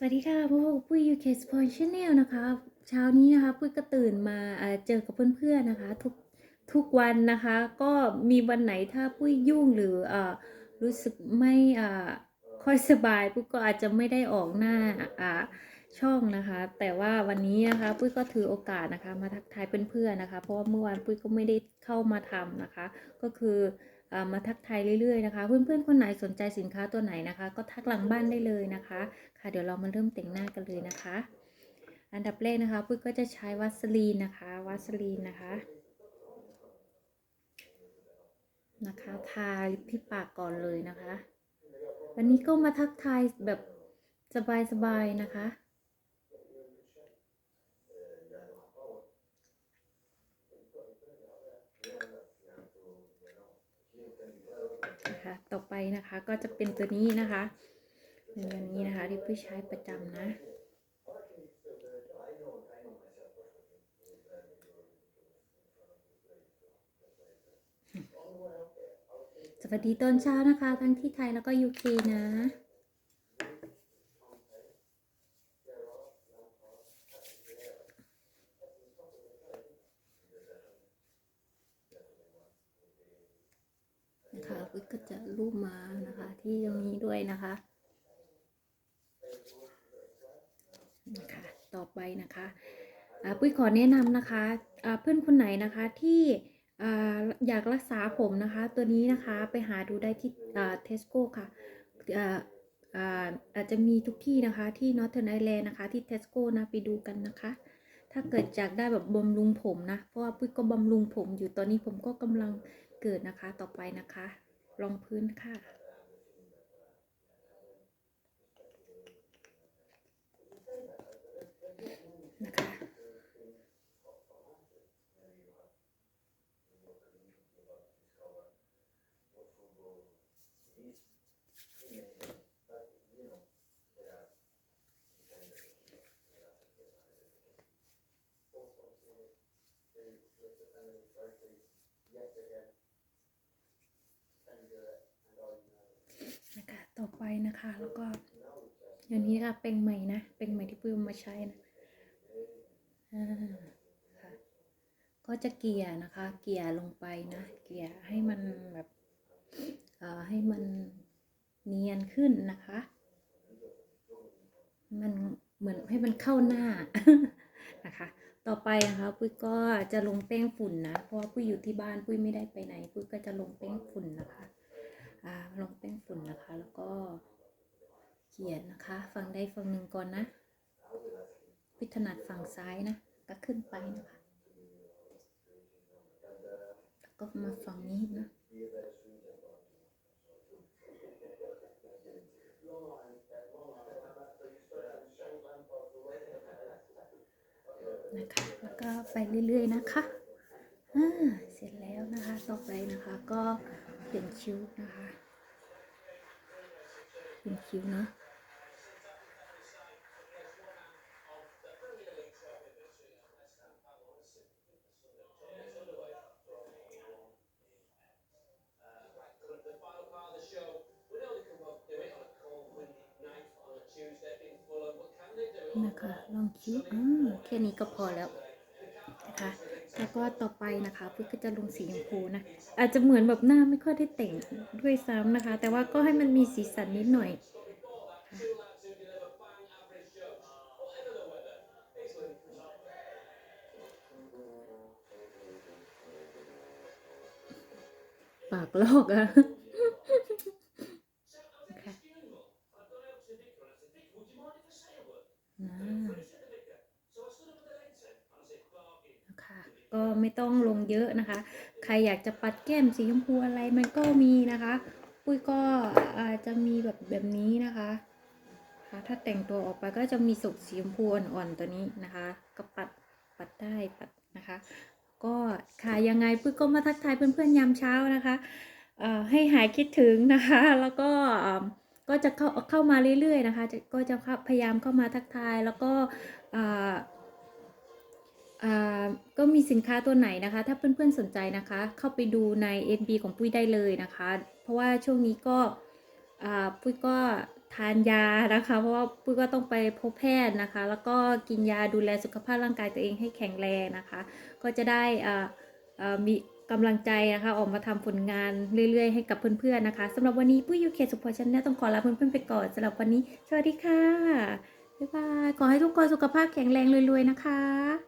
สวัสดีค่ะพวกปุ้ยยูเคสปอนชแนลนะคะเช้านี้นะคะปุ้ยก็ตื่นมาเจอกับเพื่อนๆนะคะ ทุกทุกวันนะคะ ก็มีวันไหนถ้าปุ้ยยุ่งหรืออรู้สึกไม่ค่อยสบายปุ้ยก็อาจจะไม่ได้ออกหน้าช่องนะคะ แต่ว่าวันนี้นะคะปุ้ยก็ถือโอกาสนะคะ มาทักทายเพื่อนๆนะคะ เพราะว่าเมื่อวานปุ้ยก็ไม่ได้เข้ามาทำนะคะ ก็คือ มาทักทายเรื่อยๆนะคะ เพื่อนๆคนไหนสนใจสินค้าตัวไหนนะคะ ก็ทักหลังบ้านได้เลยนะคะ ค่ะเดี๋ยวเรามาเริ่มแต่งหน้ากันเลยนะคะ อันดับแรกนะคะปุ้ยก็จะใช้วัสลีนนะคะวัสลีนนะคะนะคะทาที่ปากก่อนเลยนะคะ วันนี้ก็มาทักทายแบบสบายๆนะคะ นะคะ ต่อไปนะคะก็จะเป็นตัวนี้นะคะเป็นตัวนี้นะคะที่พี่ใช้ประจำนะสวัสดีตอนเช้านะคะ ทั้งที่ไทยแล้วก็ยูเคนะ นะคะปุ้ยก็จะรูปมานะคะ ที่ตรงนี้ด้วยนะคะนะคะต่อไปนะคะปุ้ยขอแนะนำนะคะเพื่อนคนไหนนะคะที่อ่อยากรักษาผมนะคะ ตัวนี้นะคะไปหาดูได้ที่เทสโก้ค่ะอาจจะมีทุกที่นะคะที่นอร์ทเทิร์ไอแลนด์นะคะ ที่เทสโก้นะไปดูกันนะคะ ถ้าเกิดอยากได้แบบบำรุงผมนะ เพราะว่าปุ้ยก็บำรุงผมอยู่ตอนนี้ผมก็กำลัง เกิดนะคะต่อไปนะคะรองพื้นค่ะ นะคะนะคะ ต่อไปนะคะ แล้วก็อย่างนี้ค่ะเป็นใหม่นะเป็นใหม่ที่เพิ่มมาใช้นะค่ะก็จะเกลี่ยนะคะ เกลี่ยลงไปนะ เกลี่ยให้มันแบบเอ่อให้มันเนียนขึ้นนะคะ มันเหมือนให้มันเข้าหน้านะคะ ต่อไปนะคะปุ้ยก็จะลงแป้งฝุ่นนะ เพราะว่าปุ้ยอยู่ที่บ้านปุ้ยไม่ได้ไปไหน ปุ้ยก็จะลงแป้งฝุ่นนะคะ ลงแป้งฝุ่นนะคะ แล้วก็เขียนนะคะ ฝั่งใดฝั่งหนึ่งก่อนนะ พิถนัดฝั่งซ้ายนะ ก็ขึ้นไปนะคะ แล้วก็มาฝั่งนี้นะนะคะแล้วก็ไปเรื่อยๆนะคะ อ่า เสร็จแล้วนะคะ ต่อไปนะคะก็ เป็นคิ้วนะคะ เป็นคิ้วเนาะนะคะลองคิวอืมแค่นี้ก็พอแล้วนะคะ แล้วก็ต่อไปนะคะปุ้ยก็จะลงสีชมพูนะ อาจจะเหมือนแบบหน้าไม่ค่อยได้แต่งด้วยซ้ำนะคะ แต่ว่าก็ให้มันมีสีสันนิดหน่อย ปากลอกอะอ่านะคะ ก็ไม่ต้องลงเยอะนะคะ ใครอยากจะปัดแก้มสีชมพูอะไรมันก็มีนะคะ ปุ้ยก็อาจจะมีแบบแบบนี้นะคะคะถ้าแต่งตัวออกไปก็จะมีสุกสีชมพูอ่อนๆตัวนี้นะคะ ก็ปัดปัดได้ปัดนะคะ ก็ค่ะยังไงปุ้ยก็มาทักทายเพื่อนๆยามเช้านะคะเอ่อให้หายคิดถึงนะคะ แล้วก็ก็จะเข้าเข้ามาเรื่อยๆนะคะ ก็จะพยายามเข้ามาทักทายแล้วก็อ่า ก็มีสินค้าตัวไหนนะคะ ถ้าเพื่อนๆสนใจนะคะ เข้าไปดูใน NB ของปุ้ยได้เลยนะคะ เพราะว่าช่วงนี้ก็ปุ้ยก็ทานยานะคะ เพราะว่าปุ้ยก็ต้องไปพบแพทย์นะคะ แล้วก็กินยาดูแลสุขภาพร่างกายตัวเองให้แข็งแรงนะคะ ก็จะได้มีกำลังใจนะคะออกมาทำผลงานเรื่อยๆ ให้กับเพื่อนๆนะคะสำหรับวันนี้ปุ้ยยูเคสุพชันแนลต้องขอลาเพื่อนๆไปก่อนสำหรับวันนี้ สวัสดีค่ะบ๊ายบายขอให้ทุกคนสุขภาพแข็งแรงรวยๆนะคะ